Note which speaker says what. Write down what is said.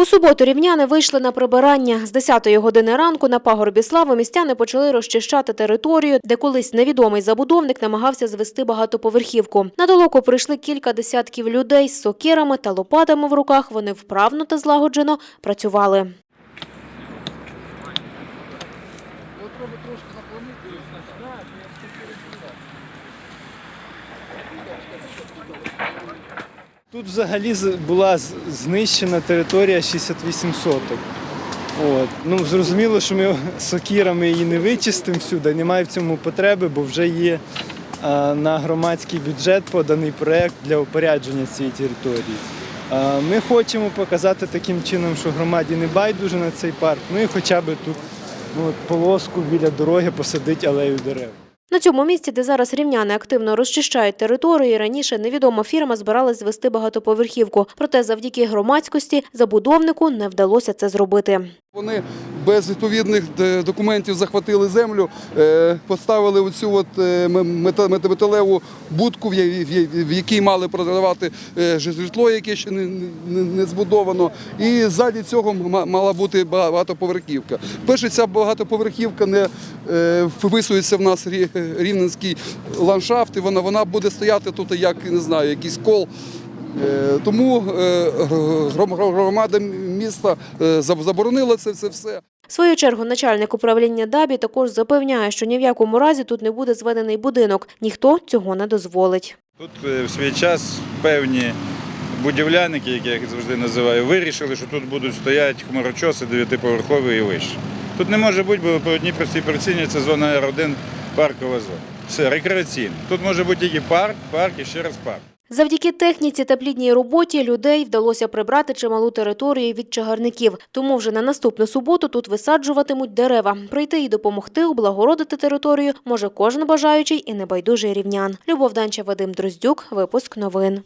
Speaker 1: У суботу рівняни вийшли на прибирання. З 10-ї години ранку на пагорбі слави містяни почали розчищати територію, де колись невідомий забудовник намагався звести багатоповерхівку. На толоку прийшли кілька десятків людей з сокирами та лопатами в руках. Вони вправно та злагоджено працювали.
Speaker 2: Тут взагалі була знищена територія 68 соток. От. Ну, зрозуміло, що ми сокірами її не вичистимо всюди, немає в цьому потреби, бо вже є а, на громадський бюджет поданий проєкт для опорядження цієї території. А, ми хочемо показати таким чином, що громаді не байдуже на цей парк, ну і хоча б тут ну, от полоску біля дороги посадити алею дерев.
Speaker 1: На цьому місці, де зараз рівняни активно розчищають територію, раніше невідома фірма збиралась звести багатоповерхівку. Проте завдяки громадськості забудовнику не вдалося це зробити.
Speaker 3: Вони без відповідних е, документів захватили землю, е, поставили оцю от е, металеву будку, в якій мали продавати житло, яке ще не, збудовано. І ззаді цього мала бути багатоповерхівка. Перше, ця багатоповерхівка не вписується в нас рівненський ландшафт, і вона, вона буде стояти тут як не знаю, якийсь кол. Е, Тому е, гром- гром- громада міста е, заборонила це, все.
Speaker 1: В свою чергу начальник управління ДАБІ також запевняє, що ні в якому разі тут не буде зведений будинок. Ніхто цього не дозволить.
Speaker 4: Тут в свій час певні будівляники, які я їх завжди називаю, вирішили, що тут будуть стояти хмарочоси дев'ятиповерхові і вище. Тут не може бути, бо по одній простій причині це зона Р1 паркова зона. Все, рекреаційна. Тут може бути тільки парк, парк і ще раз парк.
Speaker 1: Завдяки техніці та плідній роботі людей вдалося прибрати чималу територію від чагарників. Тому вже на наступну суботу тут висаджуватимуть дерева. Прийти і допомогти облагородити територію може кожен бажаючий і небайдужий рівнян. Любов Данча, Вадим Дроздюк. Випуск новин.